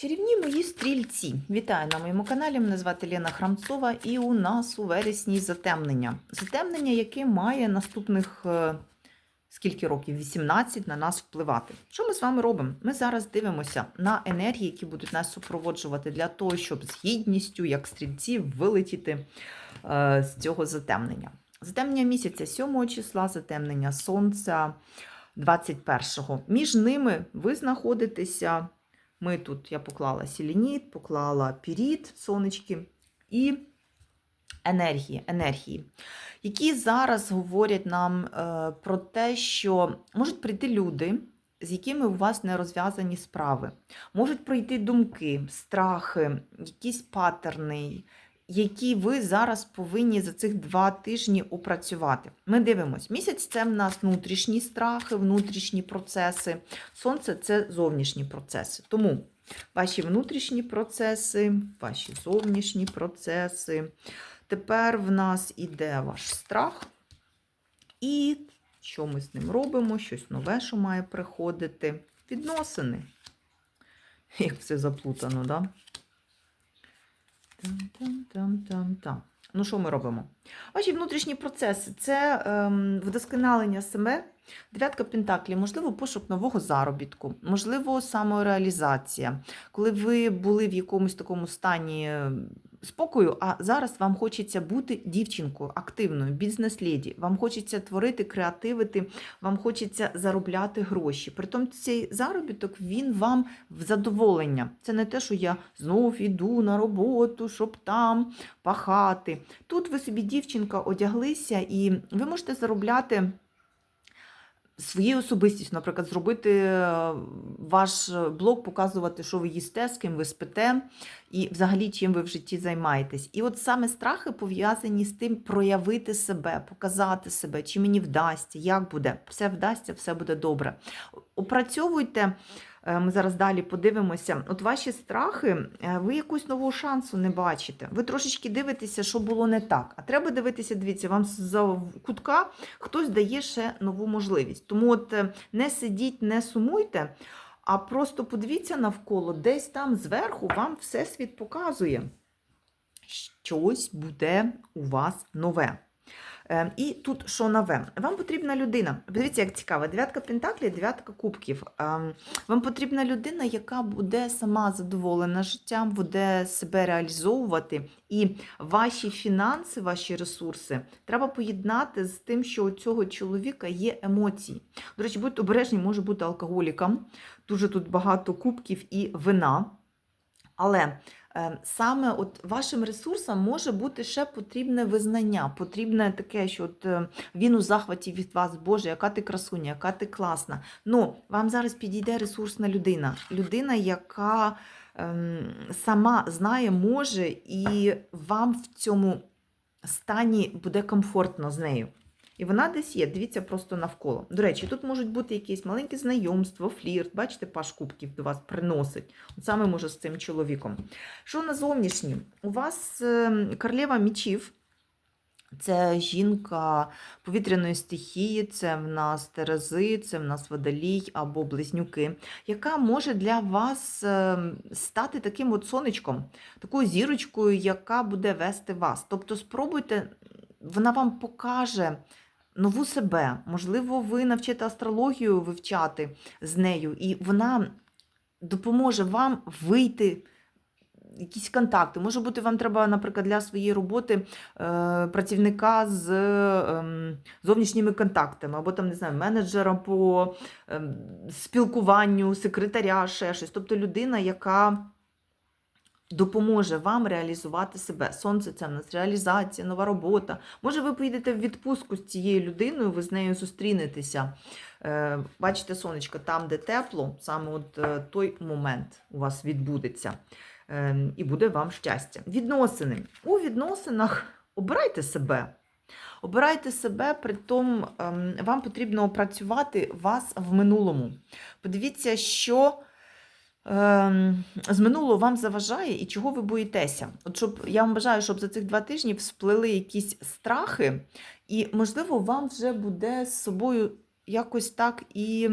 Чарівні мої стрільці. Вітаю на моєму каналі. Мене звати Лена Храмцова, і у нас у вересні затемнення. Затемнення, яке має наступних е, скільки років? 18 на нас впливати. Що ми з вами робимо? Ми зараз дивимося на енергії, які будуть нас супроводжувати для того, щоб з гідністю, як стрільці, вилетіти е, з цього затемнення. Затемнення місяця 7 числа, затемнення сонця 21-го. Між ними ви знаходитеся. Ми тут я поклала селеніт, поклала піріт, сонечки і енергії, енергії, які зараз говорять нам е, про те, що можуть прийти люди, з якими у вас не розв'язані справи, можуть прийти думки, страхи, якісь паттерни, які ви зараз повинні за цих два тижні опрацювати. Ми дивимось, місяць це в нас внутрішні страхи, внутрішні процеси. Сонце це зовнішні процеси. Тому ваші внутрішні процеси, ваші зовнішні процеси. Тепер в нас іде ваш страх. І що ми з ним робимо? Щось нове, що має приходити. Відносини. Як все заплутано, да? Там-там-там-там-там. Ну, що ми робимо? Ваші внутрішні процеси це ем, вдосконалення себе, дев'ятка пентаклів, можливо, пошук нового заробітку, можливо, самореалізація. Коли ви були в якомусь такому стані спокою, а зараз вам хочеться бути дівчинкою, активною, бізнес-леді, вам хочеться творити, креативити, вам хочеться заробляти гроші. Притом цей заробіток він вам в задоволення. Це не те, що я знов іду на роботу, щоб там пахати. Тут ви собі дівчинка одяглися, і ви можете заробляти. Своєю особистістю, наприклад, зробити е, ваш блог, показувати, що ви їсте, з ким ви спите, і взагалі чим ви в житті займаєтесь. І от саме страхи пов'язані з тим проявити себе, показати себе, чи мені вдасться, як буде, все вдасться, все буде добре. Опрацьовуйте. Е, Ми зараз далі подивимося. От ваші страхи, е, ви якусь нового шансу не бачите. Ви трошечки дивитеся, що було не так. А треба дивитися, дивіться, вам з кутка хтось дає ще нову можливість. Тому от е, не сидіть, не сумуйте, а просто подивіться навколо, десь там зверху вам Всесвіт показує. Щось буде у вас нове. Е, І тут що нове? Вам потрібна людина. Дивіться, як цікаво, дев'ятка пентаклів, дев'ятка кубків. Ем, Вам потрібна людина, яка буде сама задоволена життям, буде себе реалізовувати. І ваші фінанси, ваші ресурси треба поєднати з тим, що у цього чоловіка є емоції. До речі, будьте обережні, може бути алкоголіком. Дуже тут багато кубків і вина. Але саме от вашим ресурсам може бути ще потрібне визнання, потрібне таке, що от е, він у захваті від вас, Боже, яка ти красуня, яка ти класна. Ну, вам зараз підійде ресурсна людина. Людина, яка ем, сама знає, може, і вам в цьому стані буде комфортно з нею. І вона десь є, дивіться просто навколо. До речі, тут можуть бути якісь маленькі знайомства, флірт. Бачите, паш кубків до вас приносить. От саме може з цим чоловіком. Що на зовнішнім? У вас е, королева мічів. Це жінка повітряної стихії, це в нас Терези, це в нас водолій або близнюки, яка може для вас е, стати таким от сонечком, такою зірочкою, яка буде вести вас. Тобто спробуйте, вона вам покаже нову себе. Можливо, ви навчите астрологію вивчати з нею, і вона допоможе вам вийти. Якісь контакти. Може бути, вам треба, наприклад, для своєї роботи е, працівника з е, зовнішніми контактами, або там, не знаю, менеджера по е, спілкуванню, секретаря, ще щось. Тобто людина, яка допоможе вам реалізувати себе. Сонце це в нас реалізація, нова робота. Може, ви поїдете в відпустку з цією людиною, ви з нею зустрінетеся. Е, Бачите, сонечко, там, де тепло, саме от е, той момент у вас відбудеться. Е, І буде вам щастя. Відносини. У відносинах обирайте себе. Обирайте себе, при тому ем, вам потрібно опрацювати вас в минулому. Подивіться, що ем, з минулого вам заважає і чого ви боїтеся. От щоб я вам бажаю, щоб за цих два тижні всплили якісь страхи, і, можливо, вам вже буде з собою якось так і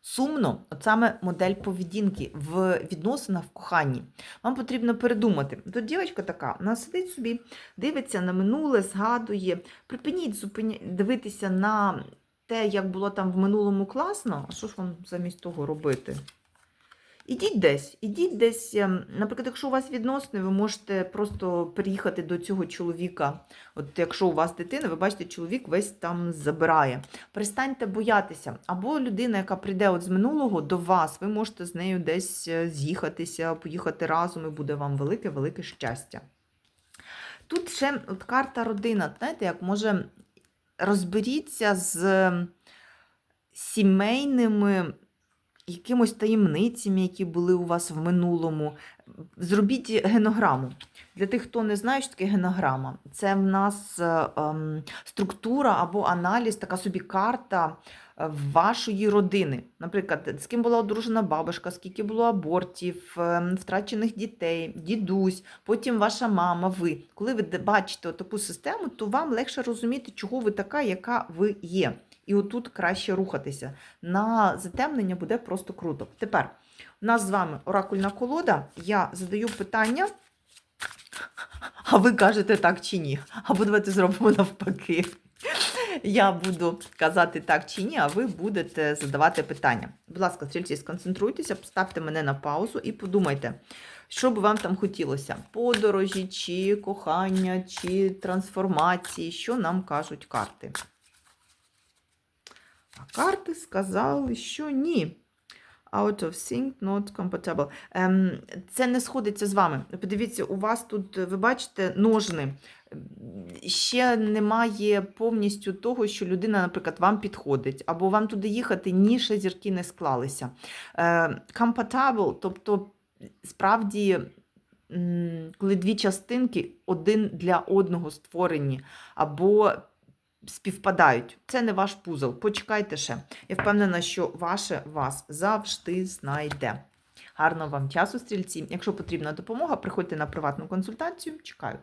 сумно, от саме модель поведінки в відносинах в коханні. Вам потрібно передумати. Тут дівчинка така, вона сидить собі, дивиться на минуле, згадує. Припиніть зупиня... дивитися на те, як було там в минулому класно, а що ж вам замість того робити? Ідіть десь, ідіть десь, ем, наприклад, якщо у вас відносини, ви можете просто приїхати до цього чоловіка. От якщо у вас дитина, ви бачите, чоловік весь там забирає. Перестаньте боятися. Або людина, яка прийде от з минулого до вас, ви можете з нею десь е, з'їхатися, поїхати разом, і буде вам велике-велике щастя. Тут ще от карта родина, знаєте, як може розберіться з ем, сімейними якимось таємницями, які були у вас в минулому. Зробіть генограму. Для тих, хто не знає, що таке генограма, це в нас е, ем, структура або аналіз, така собі карта е, вашої родини. Наприклад, з ким була одружена бабушка, скільки було абортів, ем, втрачених дітей, дідусь, потім ваша мама, ви. Коли ви бачите таку систему, то вам легше розуміти, чого ви така, яка ви є. І отут краще рухатися. На затемнення буде просто круто. Тепер у нас з вами оракульна колода. Я задаю питання, а ви кажете так чи ні. Або давайте зробимо навпаки. Я буду казати так чи ні, а ви будете задавати питання. Будь ласка, стрільці, сконцентруйтеся, поставте мене на паузу і подумайте, що би вам там хотілося: подорожі, чи кохання, чи трансформації, що нам кажуть карти. А карти сказали, що ні. Out of sync, not compatible. Ем, це не сходиться з вами. Подивіться, у вас тут, ви бачите, ножни. Ще немає повністю того, що людина, наприклад, вам підходить, або вам туди їхати, ні, ще зірки не склалися. Е, compatible, тобто, справді, коли дві частинки один для одного створені, або співпадають. Це не ваш пузол. Почекайте ще. Я впевнена, що ваше вас завжди знайде. Гарного вам часу, стрільці. Якщо потрібна допомога, приходьте на приватну консультацію. Чекаю.